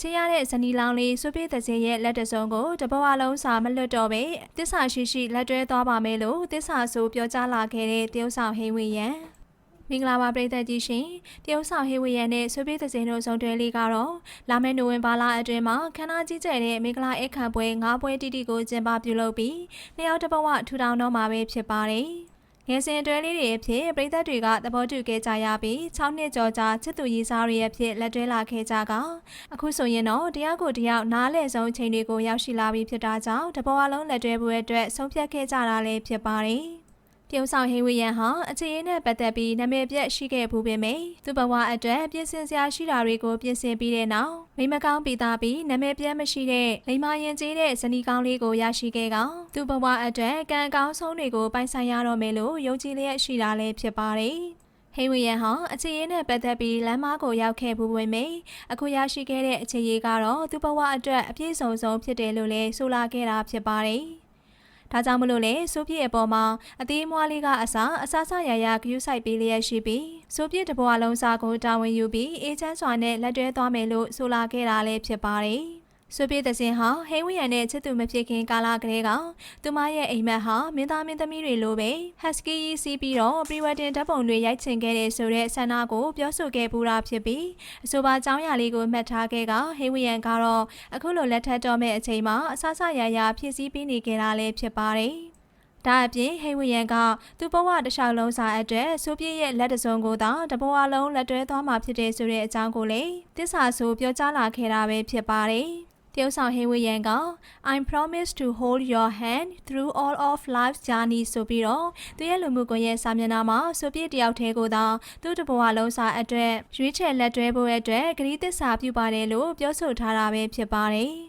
ချေရတဲ့ဇနီးလောင်လေးစွပြေးတဲ့စင်ရဲ့လက်တစုံကိုတဘဝလုံးစာမလွတ်တော့ပဲတစ္ဆာရှိရှိလက်တွဲသွားပါမယ်လို့တစ္ဆာဆိုပြောကြားလာခဲ့တဲ့တရုတ်ဆောင်ဟိဝေယံမင်္ဂလာပါပရိသတ်ကြီးရှင်တရုတ်ဆောင်ဟိဝေယံနဲ့စွပြေးတဲ့စင်တို့ဆုံတွဲလေးကတော့လာမယ့်နိုဝင်ဘာလအတွင်းမှာခန္ဓာကြီးကျယ်တဲ့မင်္ဂလာအခမ်းပွဲ၅ပွဲတိတိကိုကျင်းပပြုလုပ်ပြီးနှစ်ယောက်တစ်ဘဝထူထောင်တော့မှာပဲဖြစ်ပါတယ် ငယ်စဉ်အတွဲလေးတွေအဖြစ်ပြည်သက်တွေကသဘောတူခဲ့ကြရပြီး6နှစ်ကျော်ကြာချစ်သူရည်စားတွေအဖြစ်လက်တွဲလာခဲ့ကြကအခုဆိုရင်တော့တရားကိုတရားနားလည်ဆုံးအချိန်တွေကိုရောက်ရှိလာပြီဖြစ်တာကြောင့်တဘောအလုံးလက်တွဲဖို့အတွက်ဆုံးဖြတ်ခဲ့ကြတာလည်းဖြစ်ပါတယ်။ ပြုံးဆောင်ဟေဝီယန်ဟာအခြေအနေနဲ့ပတ်သက်ပြီးနာမည်ပြက်ရှိခဲ့ဘူးပေမယ့်သူ့ဘဝအတွက်ပြင်ဆင်စရာရှိတာတွေကိုပြင်ဆင်ပြီးတဲ့နောက်မိမကောင်းပြီးသားပြီးနာမည်ပြက်မရှိတဲ့လိမ္မာရင်ကျေးတဲ့ဇနီးကောင်းလေးကိုရရှိခဲ့ကောင်သူ့ဘဝအတွက်ကံကောင်းဆုံးတွေကိုပိုင်ဆိုင်ရတော့မယ်လို့ယုံကြည်လျက်ရှိတာလည်းဖြစ်ပါတယ်။ဟိဝီယန်ဟာအခြေရေးနဲ့ပတ်သက်ပြီးလမ်းမကိုရောက်ခဲ့ဘူးဝင်မေအခုရရှိခဲ့တဲ့အခြေရေးကတော့သူ့ဘဝအတွက်အပြည့်စုံဆုံးဖြစ်တယ်လို့လည်းဆိုလာခဲ့တာဖြစ်ပါတယ်။ ဒါကြောင့်မလို့လေစိုးပြည့်အပေါ်မှာအသေးမွားလေးကအစားအစားဆရရဂယူးဆိုင်ပေးလျက်ရှိပြီးစိုးပြည့်တစ်ဘဝလုံးစာကိုတာဝန်ယူပြီးအေးချမ်းစွာနဲ့လက်တွဲသွားမယ်လို့ဆိုလာခဲ့တာလည်းဖြစ်ပါတယ်။ ဆွေပြေတဲ့စင်ဟာဟိဝီယန်နဲ့ချစ်သူမဖြစ်ခင်ကာလကလေးကသူမရဲ့အိမ်မက်ဟာမင်းသားမင်းသမီးတွေလိုပဲဟက်စကီကြီးစီးပြီးတော့ပရီဝက်တင်ဓာတ်ပုံတွေရိုက်ချင်ခဲ့တဲ့ဆိုတဲ့ဆန္ဒကိုပြောဆိုခဲ့ပူတာဖြစ်ပြီးအဆိုပါအကြောင်းအရာလေးကိုမှတ်ထားခဲ့ကဟိဝီယန်ကတော့အခုလိုလက်ထပ်တော်မဲ့အချိန်မှာအဆဆရရဖြစ်စည်းပြီးနေခဲ့တာလည်းဖြစ်ပါတယ်။ဒါအပြင်ဟိဝီယန်ကသူ့ဘဝတစ်လျှောက်လုံးစာအတွက်ဆိုပြည့်ရဲ့လက်တစုံကိုသာတဘဝလုံးလက်တွဲသွားမှာဖြစ်တဲ့ဆိုတဲ့အကြောင်းကိုလည်းတစ္ဆာဆိုပြောကြားလာခဲ့တာပဲဖြစ်ပါတယ်။တ ရုတ်ဆောင်ဟေဝေယန်က I promise to hold your hand through all of life's journey ဆိုပြီးတော့သူရဲ့လူမှုကွန်ရက်စာမျက်နှာမှာဆိုပြည့်တယောက်တည်းကိုသာသူ့တဘဝလုံးစာအတွက်ရွေးချယ်လက်တွဲဖို့အတွက်ဂရီးသစ္စာပြုပါတယ်လို့ပြောဆိုထားတာပဲဖြစ်ပါတယ်။